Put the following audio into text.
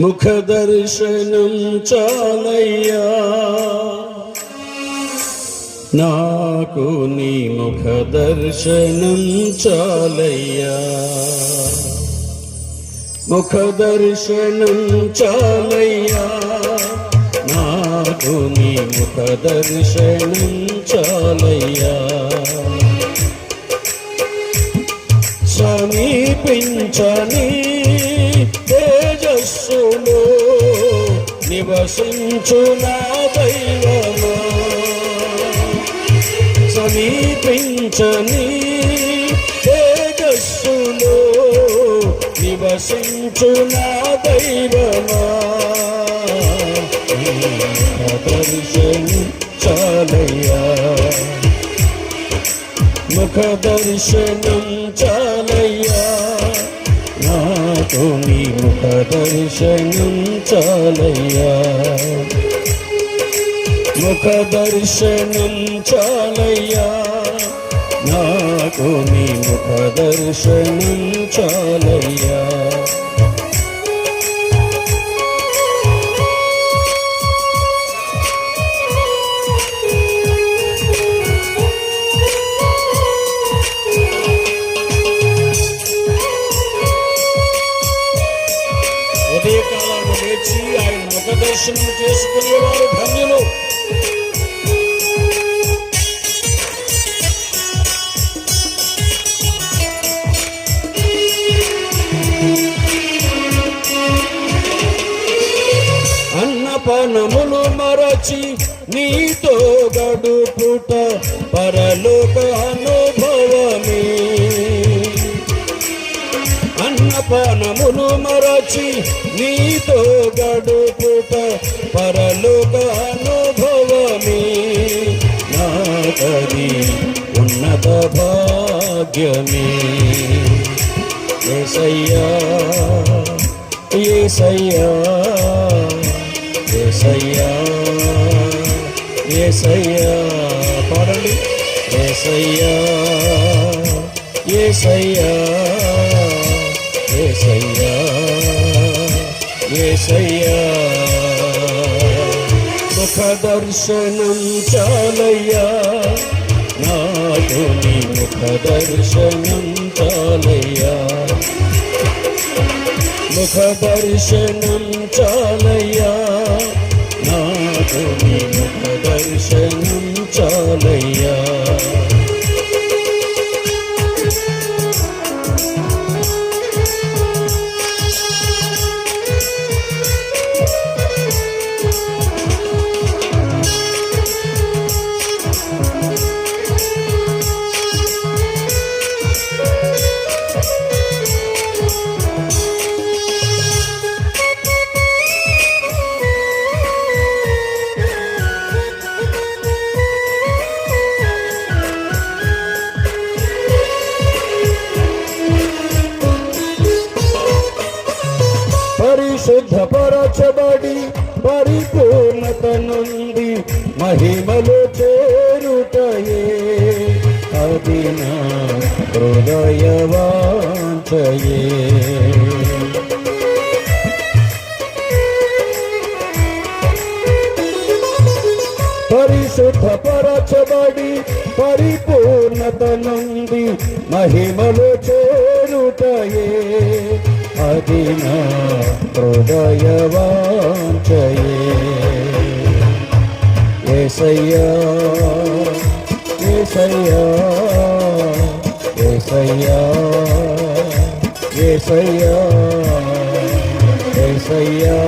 ముఖ దర్శనం చాలయ్యా. నాకు నీ ముఖ దర్శనం చాలయ్యా. ముఖ దర్శనం చాలయ్యా. నాకు నీ ముఖ దర్శనం చాలయ్యా సమీపించని నివసించు నా దైవమా. సమీపించని తేజస్సులో నివసించు నా దైవమా. దర్శని చాలయ్యా. ముఖ దర్శనం చాలయ్యా. నాకు నీ ముఖ దర్శనం చాలయ్యా ముఖ దర్శనం చాలయ్యా నాకు నీ ముఖ దర్శనం చాలయ్యా దర్శనం చేసుకునేవారు ధన్యులు. అన్నపానములు మరచి నీతో గడుపుట పరలోక అనుభవమే. అన్నపానములు మరచి నీతో గడుపుట పరలోక అనుభవమే నాకది ఉన్నత భాగ్యమే. ఏసయ్యా ఏసయ్యా ఏసయ్యా ఏసయ్యా. పాడండి. ఏసయ్యా ఏసయ్యా. ఏసయ్యా ఏసయ్యా ముఖ దర్శనం చాలయ్యా. నాకు నీ ముఖ దర్శనం చాలయ్యా. ముఖ దర్శనం చాలయ్యా. నాకు నీ పరిశుద్ధపరచబడి పరిపూర్ణత నుండి మహిమలు చేరుటయే. అది నా హృదయవాంచయే పరిశుద్ధపరచబడి పరిపూర్ణత నుండి మహిమలు చేరుటయే. అది నా హృదయవాంచయే ఏసయ్యా ఏసయ్యా ఏసయ్యా ఏసయ్యా ఏసయ్యా.